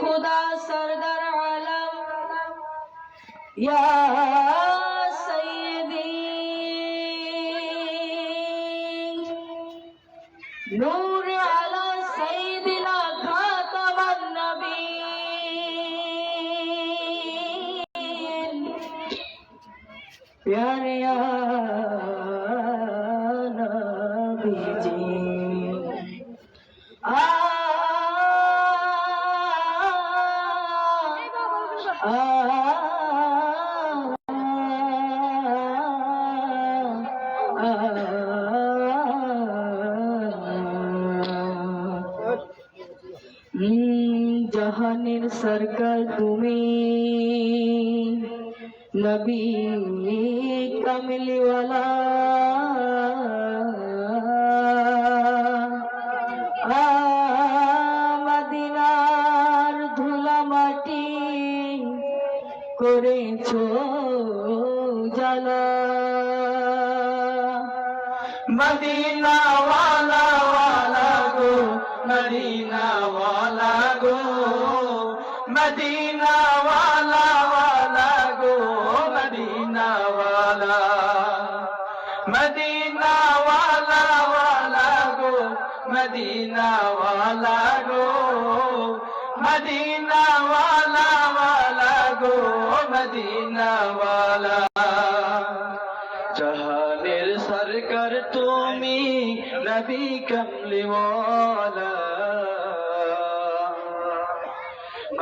খুদা সরদার আলম নূর আলা সৈদিনা খাতামান নবী প্যারে জাহানের সরকার তুমি। নবী কমলিওয়ালা। মদিনার ধুলা মাটি করেছ জ্বালা মদিনা ওয়ালা ওয়ালা গো, মদিনা মদিনা ওয়ালা গো মদিনা ওয়ালা মদিনা ওয়ালা গো মদিনা ওয়ালা গো। মদিনা ওয়ালা গো মদিনা ওয়ালা জাহানের সরকার তুমি নবী কমলিওয়ালা।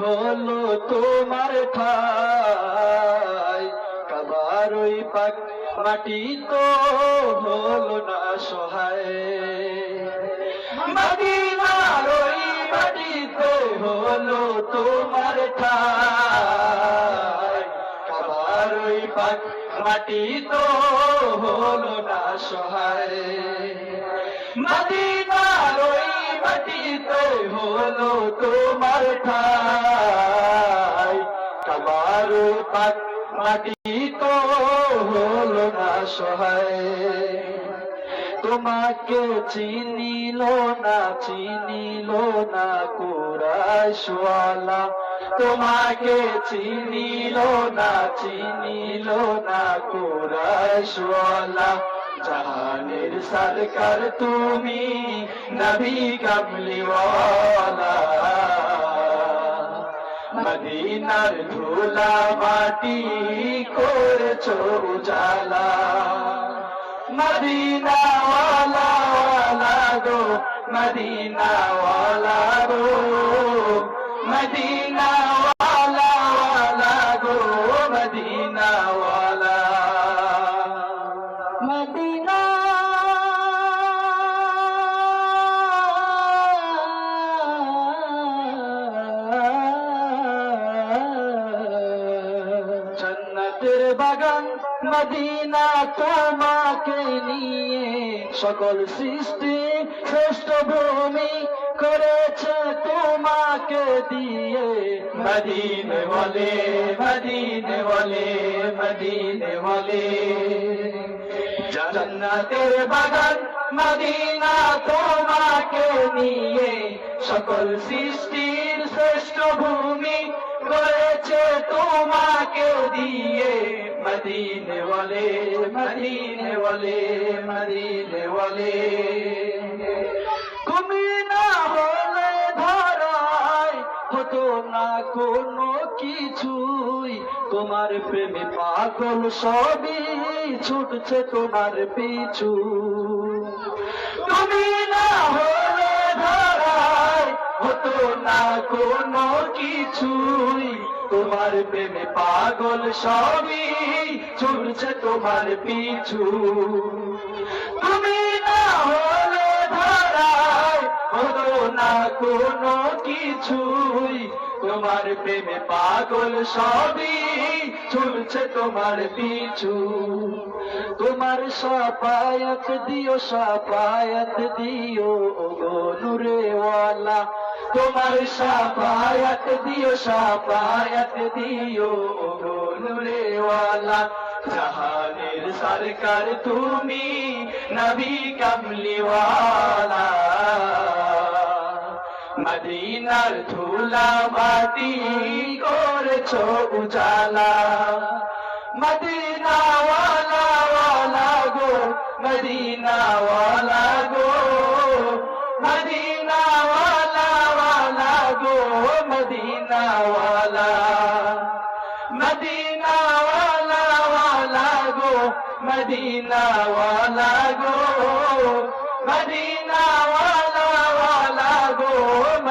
হলো তোমার ঠাই। কাবার ওই পাক মাটি তো হলো না সহায়। মদিনার মাটি তো হলো না সহায় মদিনার ওই মাটিতে হলো তোমার ঠাই। কাবার পাক মাটি তো হলো না সহায় তোমাকে চিনিল না চিনিল না কুরাইশওয়ালা। তোমাকে চিনিল না চিনিল না কুরাইশওয়ালা। জাহানের সরকার তুমি নবী কমলিওয়ালা মদিনার ধুলা মাটি করেছ উজালা। মদিনা ওয়ালা ওয়ালা গো মদিনা ওয়ালা গো। মদিনা ওয়ালা ওয়ালা গো মদিনা ওয়ালা মদিনা। জন্নতের বাগান মদিনা তোমাকে নিয়ে সকল সৃষ্টি শ্রেষ্ঠ ভূমি করেছে তোমাকে দিয়ে। মদিনে বলে মদিনে বলে মদিনে বলে। জান্নাতের বাগান মদিনা তোমাকে নিয়ে সকল সৃষ্টির শ্রেষ্ঠ ভূমি করেছে তোমাকে দিয়ে। মদিনে বলে মদিনে বলে মদিনে বলে। তুমি না হলে ধরায় হতো না কোনো কিছুই। তোমার প্রেমে পাগল সবই ছুটছে তোমার পিছু। তুমি না হলে ধরায় হতো না কোনো কিছুই। তোমার প্রেমে পাগল সবই ছুটছে তোমার পিছু। তুমি না হলে ধরায় না কোনো কিছুই। তোমার প্রেমে পাগল সবই ছুটছে তোমার পিছু। তোমার সাপায়াত দিও সাপায়াত দিও গো নুরেওয়ালা। তোমার সাপায়াত দিও সাপায়াত দিও গো নুরেওয়ালা। জাহানের সরকার তুমি নবী কমলিওয়ালা। মদিনার ধুলা মাটি করেছ উজালা। মদিনা ওয়ালা গো মদিনা ওয়ালা গো। মদিনা ওয়ালা গো মদিনা ওয়ালা ওয়ালা গো মদিনা ওয়ালা গো। মদিনা ওয়ালা